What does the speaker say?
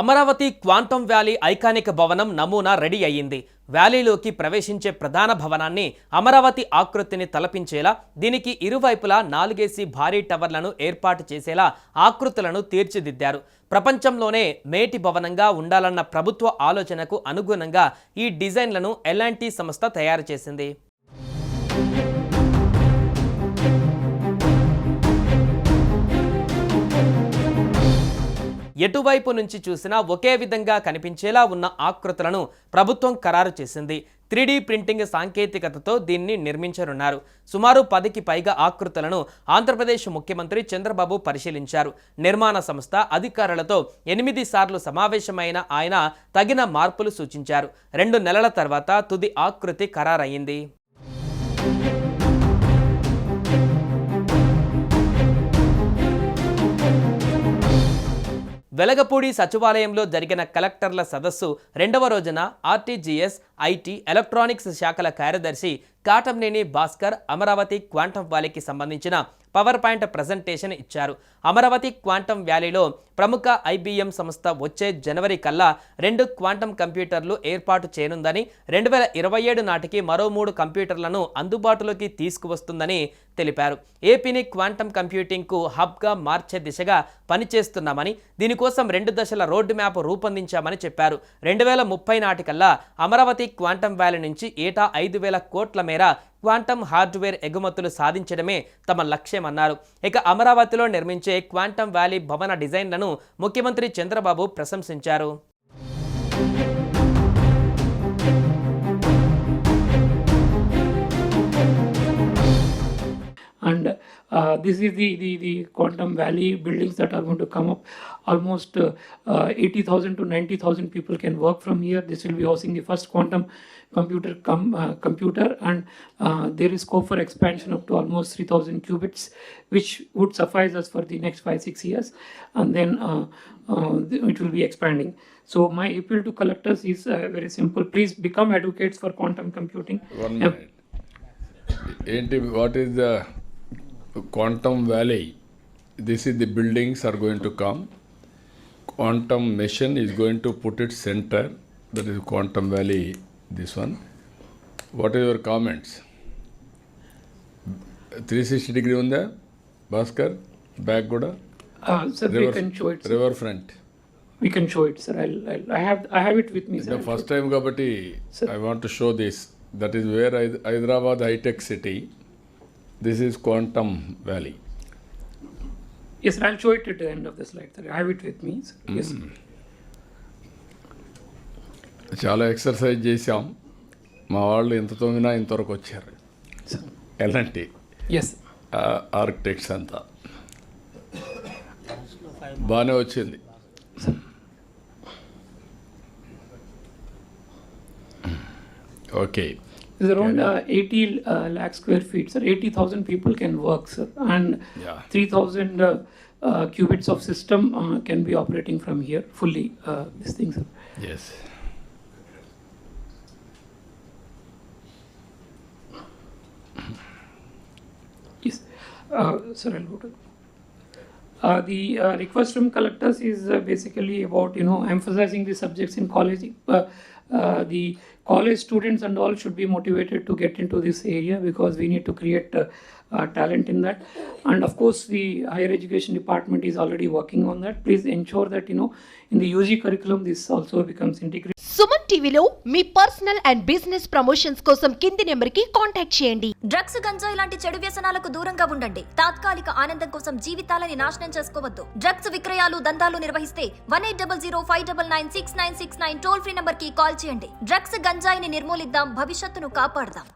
Amaravati quantum valley iconic భవనం నమూనా ready అయ్యింది. వ్యాలీలోకి ప్రవేశించే ప్రధాన భవనాన్ని అమరావతి ఆకృతిని తలపించేలా దీనికి ఇరువైపులా నాలుగేసి భారీ టవర్లను ఏర్పాటు చేసేలా ఆకృతులను తీర్చిదిద్దారు. ప్రపంచంలోనే మేటి భవనంగా ఉండాలన్న ప్రభుత్వ ఆలోచనకు అనుగుణంగా ఈ డిజైన్లను ఎల్ఎన్టీ సంస్థ తయారు చేసింది. ఎటువైపు నుంచి చూసినా ఒకే విధంగా కనిపించేలా ఉన్న ఆకృతులను ప్రభుత్వం ఖరారు చేసింది. త్రీడీ ప్రింటింగ్ సాంకేతికతతో దీన్ని నిర్మించనున్నారు. సుమారు పదికి పైగా ఆకృతులను ఆంధ్రప్రదేశ్ ముఖ్యమంత్రి చంద్రబాబు పరిశీలించారు. నిర్మాణ సంస్థ అధికారులతో ఎనిమిది సార్లు సమావేశమైన ఆయన తగిన మార్పులు సూచించారు. రెండు నెలల తర్వాత తుది ఆకృతి ఖరారయ్యింది. వెలగపూడి సచివాలయంలో జరిగిన కలెక్టర్ల సదస్సు రెండవ రోజున ఆర్టీజీఎస్ ఐటీ ఎలక్ట్రానిక్స్ శాఖల కార్యదర్శి కాటంనేని భాస్కర్ అమరావతి క్వాంటమ్ వ్యాలీకి సంబంధించిన పవర్ పాయింట్ ప్రజెంటేషన్ ఇచ్చారు. అమరావతి క్వాంటమ్ వ్యాలీలో ప్రముఖ ఐబీఎం సంస్థ వచ్చే జనవరి కల్లా రెండు క్వాంటమ్ కంప్యూటర్లు ఏర్పాటు చేయనుందని రెండు వేల ఇరవై ఏడు నాటికి మరో మూడు కంప్యూటర్లను అందుబాటులోకి తీసుకువస్తుందని తెలిపారు. ఏపీని క్వాంటమ్ కంప్యూటింగ్కు హబ్గా మార్చే దిశగా పనిచేస్తున్నామని దీనికోసం రెండు దశల రోడ్డు మ్యాప్ రూపొందించామని చెప్పారు. రెండు వేల ముప్పై నాటికల్లా అమరావతి క్వాంటమ్ వ్యాలీ నుంచి ఏటా ఐదు వేల కోట్ల మేర క్వాంటమ్ హార్డ్వేర్ ఎగుమతులు సాధించడమే తమ లక్ష్యమన్నారు. ఇక అమరావతిలో నిర్మించే క్వాంటమ్ వ్యాలీ భవన డిజైన్లను ముఖ్యమంత్రి చంద్రబాబు ప్రశంసించారు. And Uh, this is the, the, the quantum valley buildings that are going to come up. Almost uh, uh, 80,000 to 90,000 people can work from here. This will be housing the first quantum computer com, uh, computer and uh, there is scope for expansion up to almost 3,000 qubits, which would suffice us for the next five, six years. And then it will be expanding. So my appeal to collectors is very simple. Please become advocates for quantum computing. One minute. What is the The quantum valley this is the buildings are going to come quantum machine is going to put it centre that is quantum valley this one what is your comments three sixty degree ఉందా Bhaskar back కూడా uh, sir we can show it sir. River front We can show it, sir. I'll, I'll I have I have it with me, sir. I'll first time కాబట్టి Sir. I want to show this that is where Hyderabad hitech city this is quantum valley show- Yes, sir. I'll show it at the end of the slide, sir. I have it with me, sir. Yes. చాలా exercise చేసాం మా వాళ్ళు ఎంత తొమ్మినా ఇంతవరకు వచ్చారు Sir. ఎలాంటి Yes. Architects అంతా బాగానే వచ్చింది okay It's around uh, 80 uh, lakh square feet, sir. 80,000 people can work, sir. And Yeah. 3,000 uh, uh, qubits of system uh, can be operating from here fully. Uh, this thing, sir. Yes Yes. Uh, sir, I'll go to. Uh, the uh, request from collectors is uh, basically about you know emphasizing the subjects in college. Uh, uh, the college students and all should be motivated to get into this area because we need to create uh, uh, talent in that. And of course, the higher education department is already working on that. Please ensure that you know in the UG curriculum this also becomes integrated. Suman టీవీలో మీ personal and business promotions కోసం కింది నెంబర్కి contact చేయండి drugs గంజాయి లాంటి చెడు వ్యసనాలకు దూరంగా ఉండండి తాత్కాలిక ఆనందం కోసం జీవితాలని నాశనం చేసుకోవద్దు డ్రగ్స్ విక్రయాలు దందాలు నిర్వహిస్తే one eight double zero five double nine six nine six nine toll free నంబర్కి కాల్ చేయండి. డ్రగ్స్ గంజాయిని నిర్మూలిద్దాం భవిష్యత్తును కాపాడదాం.